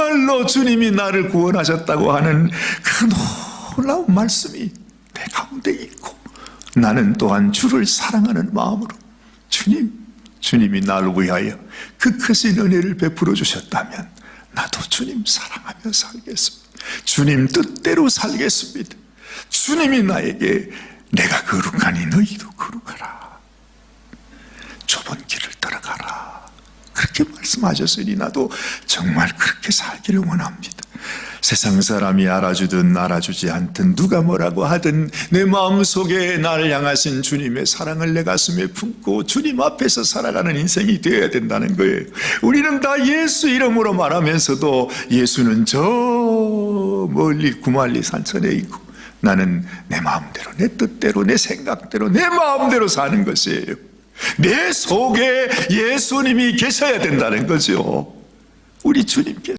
정말로 주님이 나를 구원하셨다고 하는 그 놀라운 말씀이 내 가운데 있고 나는 또한 주를 사랑하는 마음으로 주님, 주님이 나를 위하여 그 크신 은혜를 베풀어 주셨다면 나도 주님 사랑하며 살겠습니다. 주님 뜻대로 살겠습니다. 주님이 나에게 내가 거룩하니 너희도 거룩하라. 좁은 길을 따라가라. 그렇게 말씀하셨으니 나도 정말 그렇게 살기를 원합니다. 세상 사람이 알아주든 알아주지 않든 누가 뭐라고 하든 내 마음속에 나를 향하신 주님의 사랑을 내 가슴에 품고 주님 앞에서 살아가는 인생이 되어야 된다는 거예요. 우리는 다 예수 이름으로 말하면서도 예수는 저 멀리 구말리 산천에 있고 나는 내 마음대로 내 뜻대로 내 생각대로 내 마음대로 사는 것이에요. 내 속에 예수님이 계셔야 된다는 거죠. 우리 주님께서